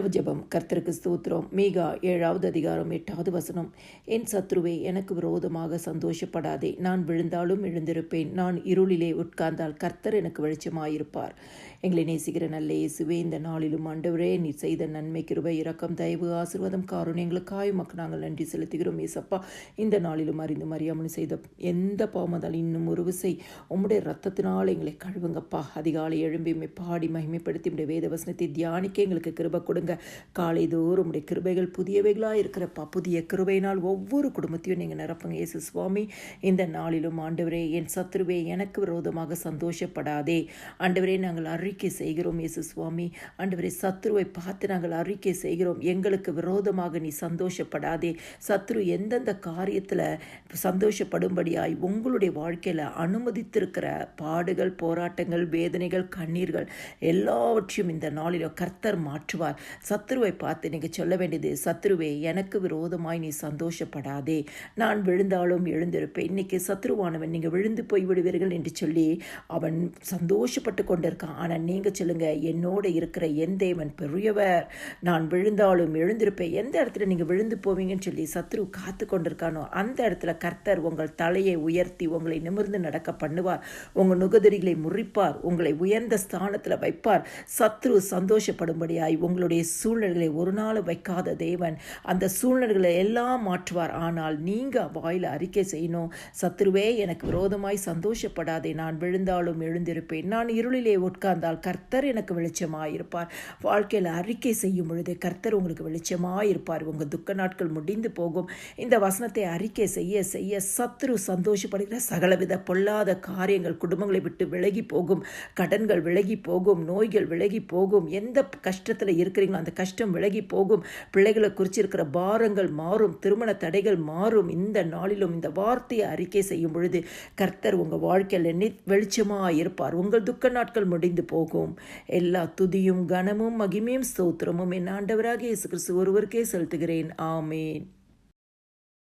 இரவு ஜெபம். கர்த்தருக்கு ஸ்தோத்திரம். மீகா ஏழாவது அதிகாரம் எட்டாவது வசனம். என் சத்ருவே எனக்கு விரோதமாக சந்தோஷப்படாதே. நான் விழுந்தாலும் எழுந்திருப்பேன். நான் இருளிலே உட்கார்ந்தால் கர்த்தர் எனக்கு வெளிச்சமாயிருப்பார். எங்களை நேசிக்கிற நல்ல இயேசுவே இந்த நாளிலும் ஆண்டவரே நீ செய்த நன்மை கிருபை இரக்கம் தயவு ஆசீர்வாதம் காரணம் எங்களுக்காய் மக்கள் நாங்கள் நன்றி செலுத்துகிறோம். ஏசப்பா இந்த நாளிலும் அறிந்து மறியாமல் செய்த எந்த பாவமதால் இன்னும் ஒரு விசை. உம்முடைய ரத்தத்தினால் எங்களை கழுவுங்கப்பா. அதிகாலை எழும்பி பாடி மகிமைப்படுத்தி உடைய வேத வசனத்தை தியானிக்க எங்களுக்கு கிருப கொடுங்க. காலை தோறும் உடைய கிருபைகள் புதியவைகளாக இருக்கிறப்பா. புதிய கிருபையினால் ஒவ்வொரு குடும்பத்தையும் நீங்கள் நிரப்புங்க. இயேசு சுவாமி இந்த நாளிலும் ஆண்டவரே என் சத்ருவே எனக்கு விரோதமாக சந்தோஷப்படாதே. ஆண்டவரே நாங்கள் அறிக்கை செய்கிறோம். இயேசு சுவாமி ஆண்டவரே சத்ருவை பார்த்து நாங்கள் அறிக்கை செய்கிறோம். எங்களுக்கு விரோதமாக நீ சந்தோஷப்படாதே. சத்ரு எந்தெந்த காரியத்தில் சந்தோஷப்படும்படியாய் உங்களுடைய வாழ்க்கையில் அனுமதித்திருக்கிற பாடுகள் போராட்டங்கள் வேதனைகள் கண்ணீர்கள் எல்லாவற்றையும் இந்த நாளில் கர்த்தர் மாற்றுவார். சத்ருவை பார்த்து நீங்கள் சொல்ல வேண்டியது சத்ருவே எனக்கு விரோதமாய் நீ சந்தோஷப்படாதே. நான் விழுந்தாலும் எழுந்திருப்பேன். இன்னைக்கு சத்ருவானவன் நீங்கள் விழுந்து போய் விடுவீர்கள் என்று சொல்லி அவன் சந்தோஷப்பட்டு கொண்டிருக்கான். ஆனால் நீங்கள் சொல்லுங்கள் என்னோட இருக்கிற என் தேவன் பெரியவர். நான் விழுந்தாலும் எழுந்திருப்பேன். எந்த இடத்துல நீங்கள் விழுந்து போவீங்கன்னு சொல்லி சத்ரு காத்து கொண்டிருக்கானோ அந்த இடத்துல கர்த்தர் உங்கள் தலையை உயர்த்தி உங்களை நிமிர்ந்து நடக்க பண்ணுவார். உங்கள் நுகதரிகளை முறிப்பார். உங்களை உயர்ந்த ஸ்தானத்தில் வைப்பார். சத்ரு சந்தோஷப்படும்படியாய் உங்களுடைய சூழ்நிலைகளை ஒரு நாள் வைக்காத தேவன் அந்த சூழ்நிலைகளை எல்லாம் மாற்றுவார். ஆனால் நீங்கள் வாயில் அறிக்கை செய்யணும். சத்ருவே எனக்கு விரோதமாய் சந்தோஷப்படாதே. நான் விழுந்தாலும் எழுந்திருப்பேன். நான் இருளிலே உட்கார்ந்தால் கர்த்தர் எனக்கு வெளிச்சமாயிருப்பார். வாழ்க்கையில் அறிக்கை செய்யும் பொழுது கர்த்தர் உங்களுக்கு வெளிச்சமாயிருப்பார். உங்கள் துக்க நாட்கள் முடிந்து போகும். இந்த வசனத்தை அறிக்கை செய்ய செய்ய சத்ரு சந்தோஷப்படுகிற சகலவித பொல்லாத காரியங்கள் குடும்பங்களை விட்டு விலகி போகும். கடன்கள் விலகி போகும். நோய்கள் விலகி போகும். எந்த கஷ்டத்தில் இருக்கிறீங்களோ அந்த கஷ்டம் விலகி போகும். பிள்ளைகளை குறிச்சிருக்கிற பாரங்கள் மாறும். திருமண தடைகள் மாறும். இந்த நாளிலும் இந்த வார்த்தையை அறிக்கை செய்யும் பொழுது கர்த்தர் உங்கள் வாழ்க்கையில் நி வெளிச்சமாக இருப்பார். உங்கள் துக்க நாட்கள் முடிந்து போகும். எல்லா துதியும் கனமும் மகிமையும் ஸ்தோத்திரமும் என் ஆண்டவராக இயேசு கிறிஸ்து ஒருவருக்கே செலுத்துகிறேன். ஆமேன்.